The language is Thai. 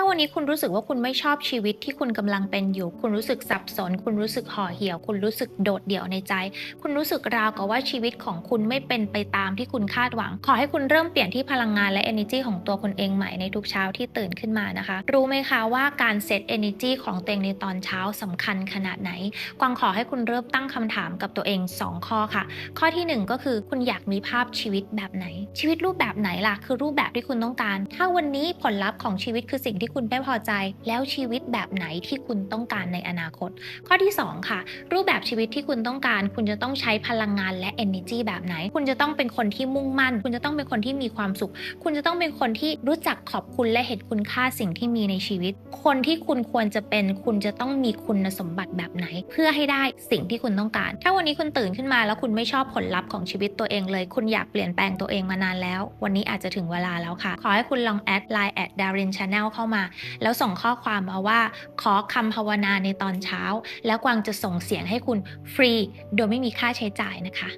าวันนี้คุณรู้สึกว่าคุณไม่ชอบชีวิตที่คุณกำลังเป็นอยู่ คุณรู้สึกสับสน คุณรู้สึกห่อเหี่ยว คุณรู้สึกโดดเดี่ยวในใจ คุณรู้สึกราวกับว่าชีวิตของคุณไม่เป็นไปตามที่คุณคาดหวัง ขอให้คุณเริ่มเปลี่ยนที่พลังงานและ energy ของตัวคุณเองใหม่ในทุกเช้าที่ตื่นขึ้นมานะคะ รู้ไหมคะว่าการเซต energy ของตัวเองในตอนเช้าสำคัญขนาดไหน กวางขอให้คุณเริ่มตั้งคำถามกับตัวเอง 2 ข้อค่ะ ข้อทีหนึ่1 ก็คือคุณอยากมีภาพชีวิตแบบไหน ชีวิตรูปแบบไหนล่ะ คือรูปแบบที่คุณต้องการ ถ้าวันนี้ผลลัพธ์ของชีวิตคือสิ่งที่คุณไม่พอใจ แล้วชีวิตแบบไหนที่คุณต้องการในอนาคต ข้อที่ 2 ค่ะ รูปแบบชีวิตที่คุณต้องการ คุณจะต้องใช้พลังงานและ energy แบบไหน คุณจะต้องเป็นคนที่มุ่งมั่น คุณจะต้องเป็นคนที่มีความสุข คุณจะต้องเป็นคนที่รู้จักขอบคุณและเห็นคุณค่าสิ่งที่มีในชีวิต คนที่คุณควรจะเป็น คุณจะต้องมีคุณสมบัติแบบไหน เพื่อให้ได้สิ่งที่คุณต้องการ ถ้าวันนี้คุณตื่นขึ้นมาแล้วคุณไม่ชอบผลลัพธ์ของชีวิตตัวเองเลย คุณอยากเปลี่ยนแปลงตัวเองมานานแล้ว วันนี้อาจจะถึงเวลาแล้วค่ะ ขอให้คุณลองแอดไลน์แอดดารินชาแนลเข้ามาแล้วส่งข้อความมาว่า ขอคำภาวนาในตอนเช้า แล้วกวางจะส่งเสียงให้คุณฟรี โดยไม่มีค่าใช้จ่ายนะคะ